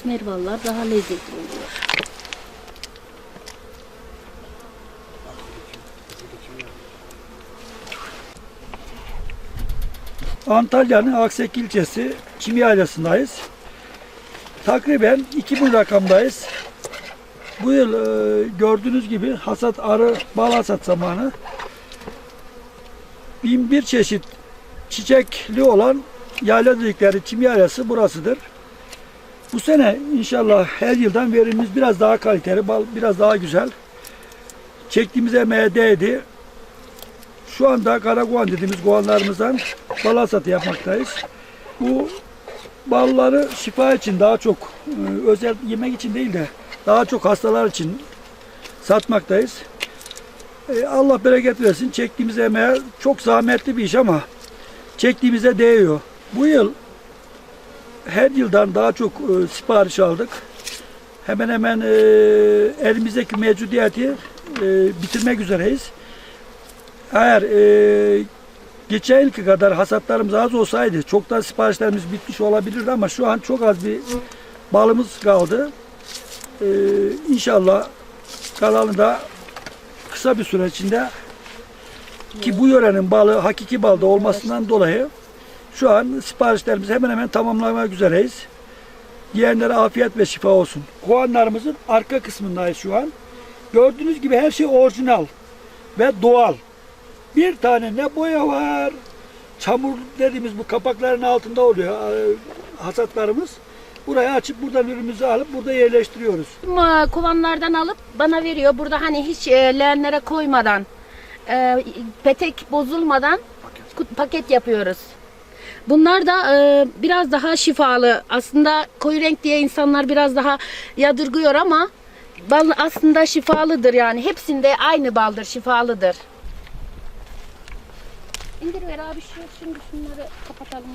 esmer ballar daha lezzetli oluyor. Antalya'nın Aksek ilçesi Çimi Yaylası'ndayız. Takriben 2000 rakamdayız. Bu yıl e, gördüğünüz gibi hasat arı bal hasat zamanı. Bin bir çeşit çiçekli olan yayla dedikleri çim yaylası burasıdır. Bu sene inşallah her yıldan verimimiz biraz daha kaliteli, bal biraz daha güzel. Çektiğimiz emeğe değdi. Şu anda karakoğan dediğimiz koğanlarımızdan bal hasatı yapmaktayız. Bu balları şifa için daha çok e, özel yemek için değil de daha çok hastalar için satmaktayız. E, Allah bereket versin. Çektiğimiz emeğe çok zahmetli bir iş ama çektiğimize değiyor. Bu yıl her yıldan daha çok e, sipariş aldık. Hemen hemen e, elimizdeki mevcudiyeti e, bitirmek üzereyiz. Eğer e, geçen yılki kadar hasatlarımız az olsaydı çoktan siparişlerimiz bitmiş olabilirdi ama şu an çok az bir balımız kaldı. E, inşallah kalanı da kısa bir süre içinde ki bu yörenin balı hakiki balda olmasından dolayı şu an siparişlerimizi hemen hemen tamamlamak üzereyiz. Yiyenlere afiyet ve şifa olsun. Kovanlarımızın arka kısmındayız şu an. Gördüğünüz gibi her şey orijinal ve doğal. Bir tane ne boya var, çamur dediğimiz bu kapakların altında oluyor e, hasatlarımız. Burayı açıp buradan ürünümüzü alıp burada yerleştiriyoruz. Kovanlardan alıp bana veriyor. Burada hani hiç e, leğenlere koymadan, e, petek bozulmadan paket yapıyoruz. Bunlar da e, biraz daha şifalı. Aslında koyu renk diye insanlar biraz daha yadırgıyor ama bal aslında şifalıdır yani. Hepsinde aynı baldır, şifalıdır. İndir ver abi şu şimdi şunları kapatalım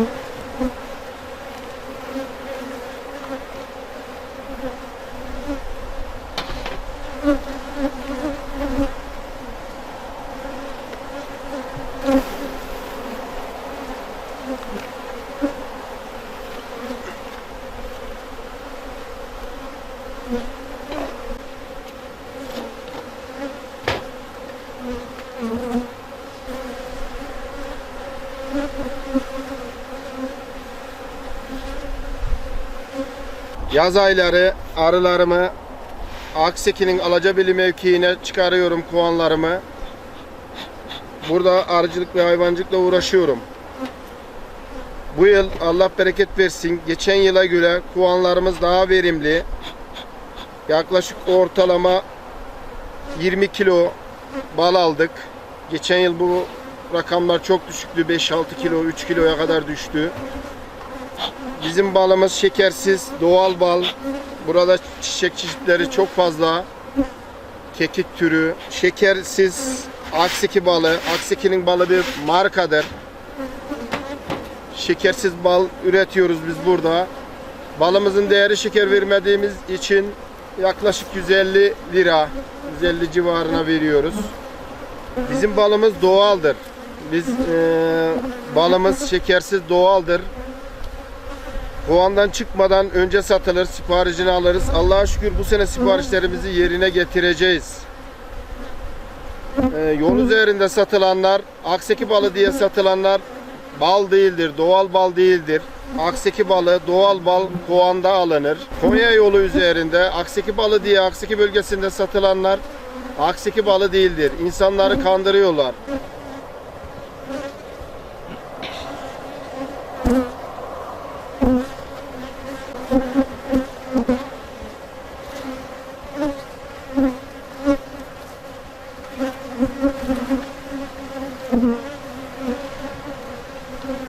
Mm-hmm. Yaz ayları arılarımı Akseki'nin Alacabeli mevkiine çıkarıyorum kovanlarımı. Burada arıcılık ve hayvancılıkla uğraşıyorum. Bu yıl Allah bereket versin. Geçen yıla göre kovanlarımız daha verimli. Yaklaşık ortalama 20 kilo bal aldık. Geçen yıl bu rakamlar çok düşüktü. 5-6 kilo, 3 kiloya kadar düştü. Bizim balımız şekersiz, doğal bal. Burada çiçek çeşitleri çok fazla. Kekik türü, şekersiz Akseki balı. Akseki'nin balı bir markadır. şekersiz bal üretiyoruz biz burada. Balımızın değeri şeker vermediğimiz için yaklaşık 150 lira, 150 civarına veriyoruz. Bizim balımız doğaldır. Biz eee, balımız şekersiz doğaldır. Kovandan çıkmadan önce satılır, siparişini alırız. Allah'a şükür bu sene siparişlerimizi yerine getireceğiz. Ee, yol üzerinde satılanlar, akseki balı diye satılanlar bal değildir, doğal bal değildir. Akseki balı doğal bal Kuan'da alınır. Konya yolu üzerinde Akseki balı diye Akseki bölgesinde satılanlar Akseki balı değildir. İnsanları kandırıyorlar.